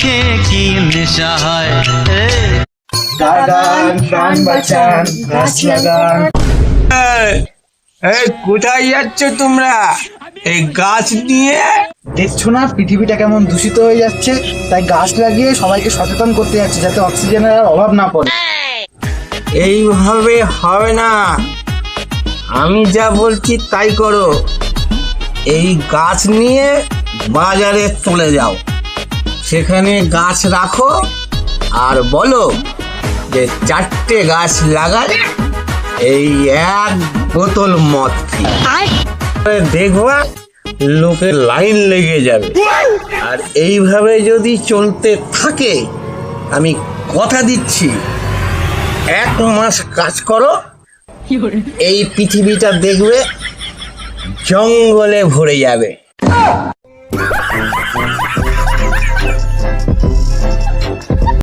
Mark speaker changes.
Speaker 1: খেয়ে কি নেশা হয়? এ
Speaker 2: প্রাণ বাঁচান গাছ লাগান।
Speaker 3: এই কোথায় যাচ্ছ তোমরা? এই গাছ নিয়ে?
Speaker 2: দেখছ না পৃথিবীটা কেমন দূষিত হয়ে যাচ্ছে? তাই গাছ লাগিয়ে সবাইকে সচেতন করতে যাচ্ছে যাতে অক্সিজেনের অভাব না পড়ে।
Speaker 3: এইভাবে হবে না। আমি যা বলছি তাই করো। এই গাছ নিয়ে বাজারে চলে যাও। সেখানে গাছ রাখো আর বলো যে চারটে গাছ লাগাই এই এক বোতল মদ দেখবা লোকের লাইন লেগে যাবে। আর এইভাবে যদি চলতে থাকে আমি কথা দিচ্ছি। এক মাস কাজ করো? এই পৃথিবীটা দেখবে জঙ্গলে ভরে যাবে।